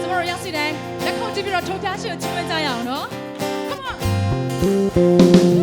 ကျွန်တော်တို့ရောက်စီတိုင်းလက်ခုပ်တီးပြီးတော့ထုတ်ပြရှင်ကိုချီးမွမ်းကြရအောင်နော် Come on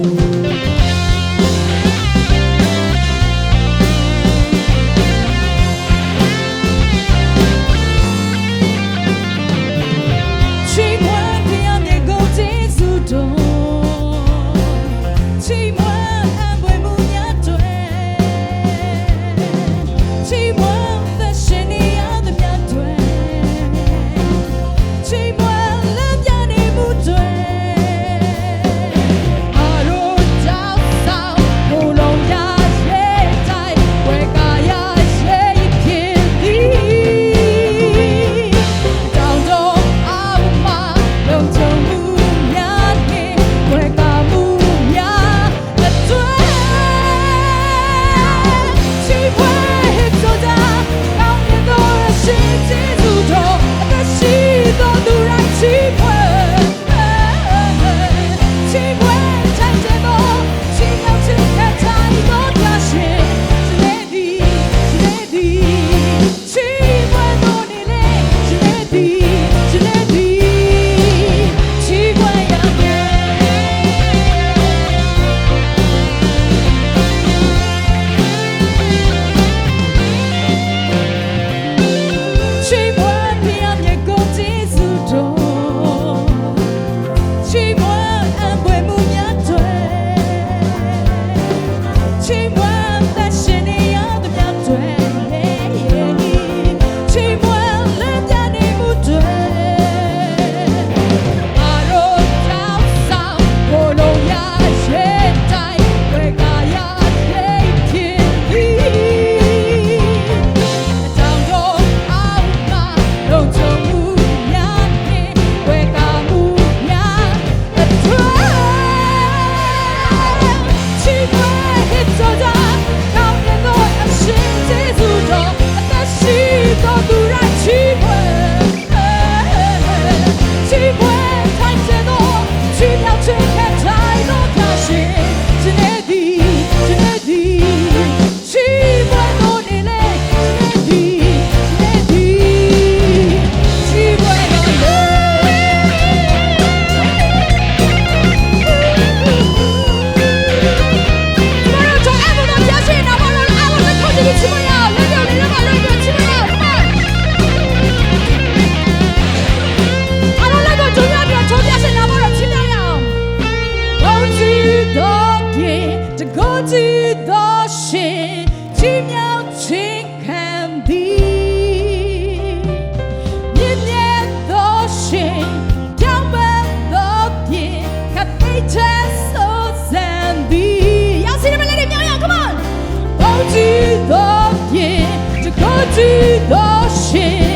거짓 없게 저 거짓 없이